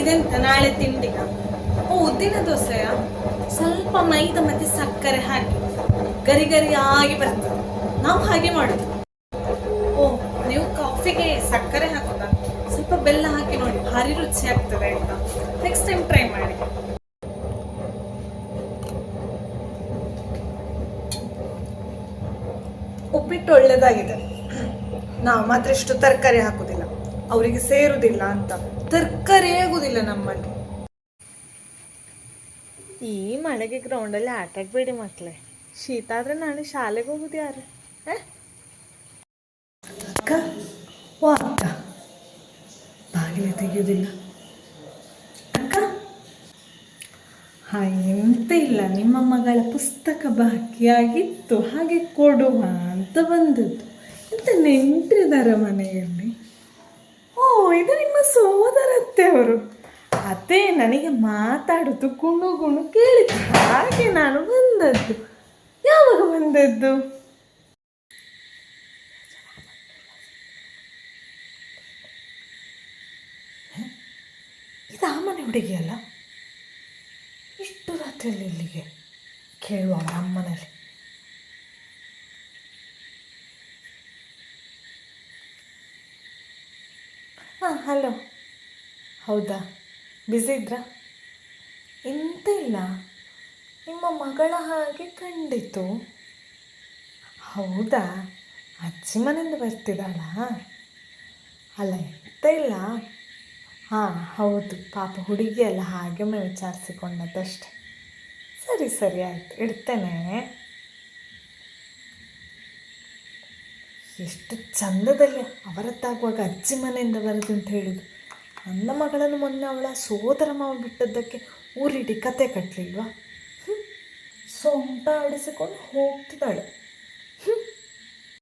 ಇದೆಂತ? ನಾಳೆ ತಿಂಡಿಗ ಓ, ಉದ್ದಿನ ದೋಸೆಯ? ಸ್ವಲ್ಪ ಮೈದ ಮತ್ತೆ ಸಕ್ಕರೆ ಹಾಕಿ. ಗರಿ ಗರಿಯಾಗಿ ಬರ್ತದೆ. ನಾವು ಹಾಗೆ ಮಾಡುದು. ಓ, ನೀವು ಕಾಫಿಗೆ ಸಕ್ಕರೆ ಹಾಕೋದಾ? ಸ್ವಲ್ಪ ಬೆಲ್ಲ ಹಾಕಿ ನೋಡಿ. ಭಾರಿ ರುಚಿ ಆಗ್ತದೆ ಅಂತ ನೆಕ್ಸ್ಟ್ ಟೈಮ್ ಟ್ರೈ ಮಾಡಿ. ಉಪ್ಪಿಟ್ಟು ಒಳ್ಳೇದಾಗಿದೆ. ನಾವು ಮಾತ್ರ ಇಷ್ಟು ತರಕಾರಿ ಹಾಕುದಿಲ್ಲ. ಅವರಿಗೆ ಸೇರುವುದಿಲ್ಲ ಅಂತ. ತರ್ಕಾರಿ ಆಗುದಿಲ್ಲ ನಮ್ಮಲ್ಲಿ. ಈ ಮಳೆಗೆ ಗ್ರೌಂಡಲ್ಲಿ ಆಟ ಆಗ್ಬೇಡಿ ಮಕ್ಕಳೇ ಶೀತ ಆದ್ರೆ ನಾನು ಶಾಲೆಗೆ ಹೋಗುದು ಯಾರು? ಅಕ್ಕ ಓ ಅಕ್ಕ. ಬಾಗಿಲು ತೆಗೆಯುವುದಿಲ್ಲ ಅಕ್ಕ? ಹಾ ಎಂತ ಇಲ್ಲ. ನಿಮ್ಮ ಮಗಳ ಪುಸ್ತಕ ಬಾಕಿಯಾಗಿತ್ತು. ಹಾಗೆ ಕೊಡುವ ಅಂತ ಬಂದದ್ದು. ಎಂತ ನೆಂಟ್ರಿದಾರ ಮನೆಯಲ್ಲಿ? ಇದು ನಿಮ್ಮ ಸೋದರತ್ತೆ ಅವರು. ಅದೇ ನನಗೆ ಮಾತಾಡುದು ಗುಣು ಗುಣು ಕೇಳಿತು ಹಾಗೆ ನಾನು ಬಂದದ್ದು. ಯಾವಾಗ ಬಂದದ್ದು? ಇದು ಆ ಮನೆ ಹುಡುಗಿ ಅಲ್ಲ ಇಷ್ಟು ರಾತ್ರಿಯಲ್ಲಿ ಇಲ್ಲಿಗೆ ಕೇಳುವ ನಮ್ಮನೇಲಿ ಹಾಂ, ಹಲೋ. ಹೌದಾ? ಬ್ಯುಸಿ ಇದ್ರಾ? ಎಂತ ಇಲ್ಲ. ನಿಮ್ಮ ಮಗಳ ಹಾಗೆ ಕಂಡಿತು. ಹೌದಾ? ಅಜ್ಜಿ ಮನೆಯಿಂದ ಬರ್ತಿದ್ದಾಳ? ಅಲ್ಲ, ಎಂತ ಇಲ್ಲ. ಹಾಂ, ಹೌದು. ಪಾಪ ಹುಡುಗಿ ಹಾಗೆ ಹಾಗೆಮ್ಮೆ ವಿಚಾರಿಸಿಕೊಂಡದ್ದಷ್ಟೆ. ಸರಿ ಸರಿ, ಆಯಿತು. ಇಡ್ತೇನೆ. ಎಷ್ಟು ಚಂದದಲ್ಲಿ ಅವರದ್ದಾಗುವಾಗ ಅಜ್ಜಿ ಮನೆಯಿಂದ ಬರೋದು ಅಂತ ಹೇಳುದು ನನ್ನ ಮಗಳನ್ನು ಮೊನ್ನೆ ಅವಳ ಸೋದರ ಮಾವ ಬಿಟ್ಟದ್ದಕ್ಕೆ ಊರಿಡಿ ಕತೆ ಕಟ್ಟಲಿಲ್ವಾ ಸೊಂಟ ಆಡಿಸಿಕೊಂಡು ಹೋಗ್ತಿದ್ದಾಳೆ ಹ್ಮ್.